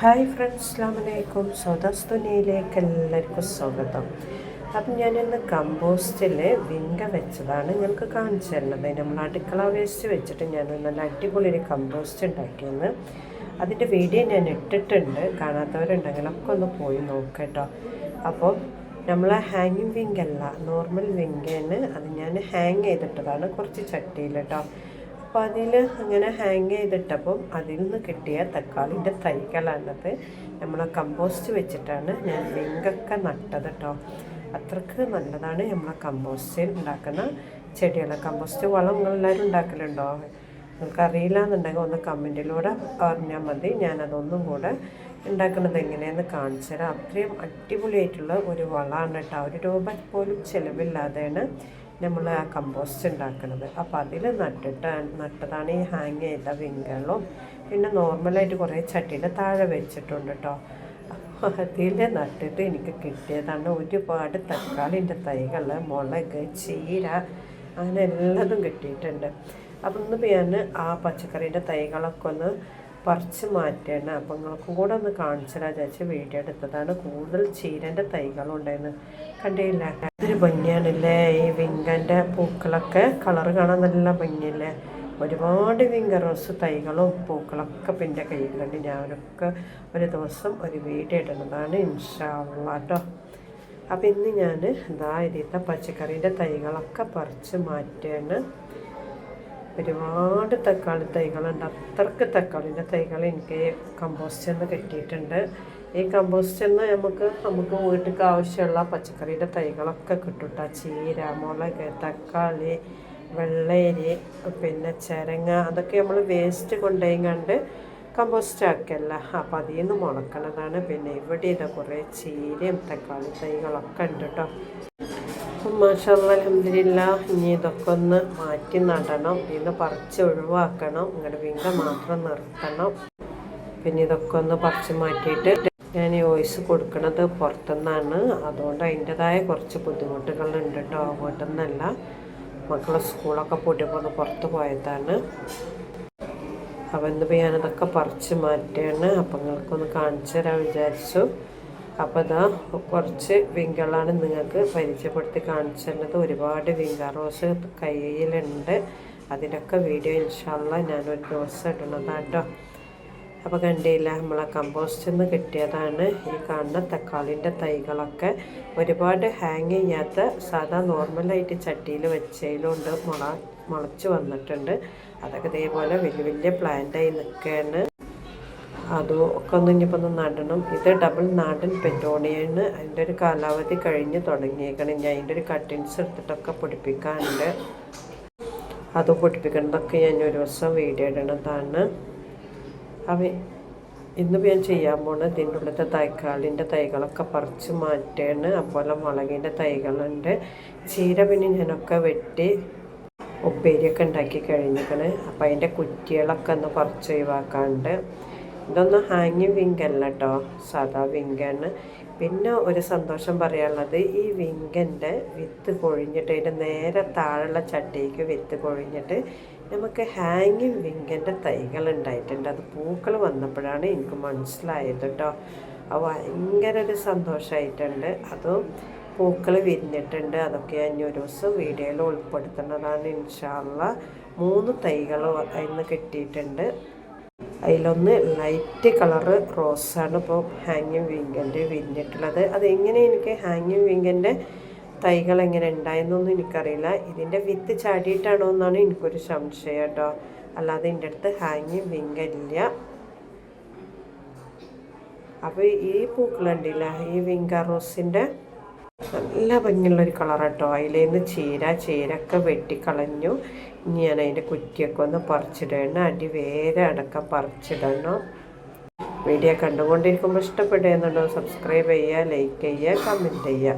Hi friends അസ്ലാമലൈക്കും സ്വതസ്തുനിയിലേക്ക് എല്ലാവർക്കും സ്വാഗതം. അപ്പം ഞാനിന്ന് കമ്പോസ്റ്റിൽ വിങ്ക വെച്ചതാണ് ഞങ്ങൾക്ക് കാണിച്ചു തരുന്നത്. നമ്മൾ അടുക്കള വേസ്റ്റ് വെച്ചിട്ട് ഞാൻ നല്ല അടിപൊളി ഒരു കമ്പോസ്റ്റ് ഉണ്ടാക്കിയെന്ന്. അതിന്റെ വീഡിയോ ഞാൻ ഇട്ടിട്ടുണ്ട്. കാണാത്തവരുണ്ടെങ്കിൽ ഒക്കെ ഒന്ന് പോയി നോക്കട്ടോ അപ്പോൾ നമ്മൾ ഹാങ്ങിങ് വിങ്കല്ല നോർമൽ വിങ്കേന് അത് ഞാൻ ഹാങ് ചെയ്തിട്ടതാണ് കുറച്ച് ചട്ടിയിൽ കേട്ടോ. അപ്പോൾ അതിൽ അങ്ങനെ ഹാങ് ചെയ്തിട്ടപ്പം അതിൽ നിന്ന് കിട്ടിയ തക്കാളിന്റെ തൈകളാണത് നമ്മൾ കമ്പോസ്റ്റ് വെച്ചിട്ടാണ് ഞാൻ വിങ്കൊക്കെ നട്ടത് കേട്ടോ അത്രയ്ക്ക് നല്ലതാണ് നമ്മളെ കമ്പോസ്റ്റിൽ ഉണ്ടാക്കുന്ന ചെടികൾ കമ്പോസ്റ്റ് വളം നിങ്ങളെല്ലാവരും ഉണ്ടാക്കലുണ്ടോ? നിങ്ങൾക്ക് അറിയില്ല എന്നുണ്ടെങ്കിൽ ഒന്ന് കമന്റിലൂടെ പറഞ്ഞാൽ മതി. ഞാനതൊന്നും കൂടെ ഉണ്ടാക്കുന്നത് എങ്ങനെയെന്ന് കാണിച്ചു തരാം. അത്രയും അടിപൊളിയായിട്ടുള്ള ഒരു വളമാണ് കേട്ടോ ഒരു രൂപ പോലും ചിലവില്ലാതെയാണ് നമ്മൾ ആ കമ്പോസ്റ്റ് ഉണ്ടാക്കുന്നത് അപ്പോൾ അതിൽ നട്ടിട്ട് നട്ടതാണ് ഈ ഹാങ് ചെയ്ത വിങ്കളും പിന്നെ നോർമലായിട്ട് കുറേ ചട്ടിയുടെ താഴെ വെച്ചിട്ടുണ്ട് കേട്ടോ അതിൽ നട്ടിട്ട് എനിക്ക് കിട്ടിയതാണ് ഒരുപാട് തക്കാളിന്റെ തൈകൾ മുളക് ചീര അങ്ങനെ എല്ലാതും കിട്ടിയിട്ടുണ്ട്. അപ്പം ഇന്ന് ഞാൻ ആ പച്ചക്കറീന്റെ തൈകളൊക്കെ ഒന്ന് പറിച്ച് മാറ്റണം അപ്പം നിങ്ങൾക്കും കൂടെ ഒന്ന് കാണിച്ചു ചേച്ചി വീഡിയോ എടുത്തതാണ്. കൂടുതൽ ചീരന്റെ തൈകളും ഉണ്ടായിരുന്നു. കണ്ടില്ല? അതൊരു ഭംഗിയാണല്ലേ? ഈ വിങ്കന്റെ പൂക്കളൊക്കെ കളറ് കാണാൻ നല്ല ഭംഗിയല്ലേ? ഒരുപാട് വിങ്ക റോസ് തൈകളും പൂക്കളൊക്കെ പിന്നെ കയ്യിലുണ്ട് ഞാനൊക്കെ ഒരു ദിവസം ഒരു വീഡിയോ ഇടുന്നതാണ്. ഇൻഷാള്ള അപ്പം ഇന്ന് ഞാൻ ഇതാ ഇതിത്തെ പച്ചക്കറീന്റെ തൈകളൊക്കെ പറിച്ച് മാറ്റാണ്. ഒരുപാട് തക്കാളി തൈകളുണ്ട്. അത്രയ്ക്ക് തക്കാളിന്റെ തൈകൾ എനിക്ക് കമ്പോസ്റ്റിൽ നിന്ന് കിട്ടിയിട്ടുണ്ട്. ഈ കമ്പോസ്റ്റിൽ നിന്ന് നമുക്ക് നമുക്ക് വീട്ടിലേക്ക് ആവശ്യമുള്ള പച്ചക്കറിയുടെ തൈകളൊക്കെ കിട്ടും ചീര മുളക് തക്കാളി വെള്ളരി പിന്നെ ചിരങ്ങ അതൊക്കെ നമ്മൾ വേസ്റ്റ് കൊണ്ടുപോയി കണ്ട് കമ്പോസ്റ്റ് ആക്കല്ല. അപ്പം അതിൽ നിന്ന് മുളക്കണതാണ്. പിന്നെ ഇവിടെ ഇതാ കുറേ ചീരയും തക്കാളി തൈകളൊക്കെ ഉണ്ട് കേട്ടോ അപ്പം മാഷല്ല അലഹമില്ല ഇനി ഇതൊക്കെ ഒന്ന് മാറ്റി നടണം. ഇതിന്ന് പറിച്ച് ഒഴിവാക്കണം. ഇങ്ങനെ വിങ്ക മാത്രം നിർത്തണം. പിന്നെ ഇതൊക്കെ ഒന്ന് പറിച്ച് മാറ്റിയിട്ട് ഞാൻ ഈ വോയിസ് കൊടുക്കുന്നത് പുറത്തുനിന്നാണ്. അതുകൊണ്ട് അതിന്റെതായ കുറച്ച് ബുദ്ധിമുട്ടുകളുണ്ട് കേട്ടോ. വീട്ടിൽ നിന്നല്ല മക്കളെ സ്കൂളൊക്കെ പൂട്ടിപ്പോന്ന് പുറത്ത് പോയതാണ്. അപ്പം ഇന്നിപ്പോൾ ഞാനതൊക്കെ പറിച്ച് മാറ്റുകയാണ് അപ്പം നിങ്ങൾക്കൊന്ന് കാണിച്ചു തരാൻ വിചാരിച്ചു. അപ്പോൾ ഇതാ കുറച്ച് വിങ്കളാണ് നിങ്ങൾക്ക് പരിചയപ്പെടുത്തി കാണിച്ചു തരുന്നത് ഒരുപാട് വിങ്ക റോസ് കയ്യിലുണ്ട്. അതിനൊക്കെ വീഡിയോ ഇൻഷാല്ല ഞാനൊരു ദിവസം ഇടുന്നതാട്ടോ. അപ്പോൾ കണ്ടില്ല നമ്മളെ കമ്പോസ്റ്റിൽ നിന്ന് കിട്ടിയതാണ്. ഈ കാണുന്ന തക്കാളിന്റെ തൈകളൊക്കെ ഒരുപാട് ഹാങ് ചെയ്യാത്ത സാധാ നോർമലായിട്ട് ചട്ടിയിൽ വെച്ചതിലുണ്ട്. മുള മുളച്ച് വന്നിട്ടുണ്ട്. അതൊക്കെ ഇതേപോലെ വലിയ വലിയ പ്ലാന്റായി നിൽക്കുകയാണ് അതും ഒക്കെ ഒന്ന് ഇനിയിപ്പോൾ ഒന്ന് നടണം. ഇത് ഡബിൾ നാടൻ പെറ്റോണിയാണ് അതിന്റെ ഒരു കാലാവധി കഴിഞ്ഞ് തുടങ്ങിയേക്കണം. ഞാൻ അതിന്റെ ഒരു കട്ടിങ്സ് എടുത്തിട്ടൊക്കെ പൊടിപ്പിക്കാനുണ്ട്. അത് പൊടിപ്പിക്കുന്നതൊക്കെ ഞാൻ ഒരു ദിവസം വീഡിയോ ഇടണതാണ്. അവ ഇന്നിപ്പോൾ ഞാൻ ചെയ്യാൻ പോകുന്നത് ഇതിന്റെ ഉള്ളിലത്തെ തൈക്കാളിന്റെ തൈകളൊക്കെ പറിച്ച് മാറ്റുകയാണ് അതുപോലെ മുളകിന്റെ തൈകളുണ്ട്. ചീര പിന്നെ ഞാനൊക്കെ വെട്ടി ഉപ്പേരിയൊക്കെ ഉണ്ടാക്കി കഴിഞ്ഞിരിക്കണേ അപ്പോൾ അതിന്റെ കുറ്റികളൊക്കെ ഒന്ന് പറിച്ച് ഒഴിവാക്കാണ്ട്. ഇതൊന്നും ഹാങ്ങിങ് വിങ്കല്ല കേട്ടോ സാധാ വിങ്കാണ് പിന്നെ ഒരു സന്തോഷം പറയാനുള്ളത് ഈ വിങ്കന്റെ വിത്ത് കൊഴിഞ്ഞിട്ട് അതിന്റെ നേരെ താഴെയുള്ള ചട്ടിക്ക് വിത്ത് കൊഴിഞ്ഞിട്ട് നമുക്ക് ഹാങ്ങിങ് വിങ്കന്റെ തൈകൾ ഉണ്ടായിട്ടുണ്ട്. അത് പൂക്കൾ വന്നപ്പോഴാണ് എനിക്ക് മനസ്സിലായത് കേട്ടോ അത് ഭയങ്കര ഒരു സന്തോഷമായിട്ടുണ്ട് അതും പൂക്കൾ വിരിഞ്ഞിട്ടുണ്ട്. അതൊക്കെ ഞാൻ ഒരു ദിവസം വീഡിയോയിൽ ഉൾപ്പെടുത്തുന്നതാണ്. ഇൻഷാല്ല മൂന്ന് തൈകൾ അതിന് കിട്ടിയിട്ടുണ്ട്. അതിലൊന്ന് ലൈറ്റ് കളറ് റോസാണ് ഇപ്പോൾ ഹാങ്ങിങ് വിങ്കന്റെ വിരിഞ്ഞിട്ടുള്ളത് അതെങ്ങനെ എനിക്ക് ഹാങ്ങിങ് വിങ്കന്റെ തൈകൾ എങ്ങനെ ഉണ്ടായെന്നൊന്നും എനിക്കറിയില്ല. ഇതിന്റെ വിത്ത് ചാടിയിട്ടാണോ എന്നാണ് എനിക്കൊരു സംശയം കേട്ടോ. അല്ലാതെ എന്റെ അടുത്ത് ഹാങ്ങിങ് വിങ്ക അപ്പോൾ ഈ പൂക്കളുണ്ടല്ല ഈ വിങ്ക റോസിന്റെ നല്ല ഭംഗിയുള്ളൊരു കളർ കേട്ടോ അതിലേന്ന് ചീര ചീരൊക്കെ വെട്ടിക്കളഞ്ഞു. ഇനി ഞാൻ അതിന്റെ കുറ്റിയൊക്കെ ഒന്ന് പറിച്ചിടണം. അടി വേറെ അടക്കം പറിച്ചിടണം. വീഡിയോ കണ്ടുകൊണ്ടിരിക്കുമ്പോൾ ഇഷ്ടപ്പെടുന്നുണ്ടോ സബ്സ്ക്രൈബ് ചെയ്യുക ലൈക്ക് ചെയ്യുക കമന്റ് ചെയ്യുക.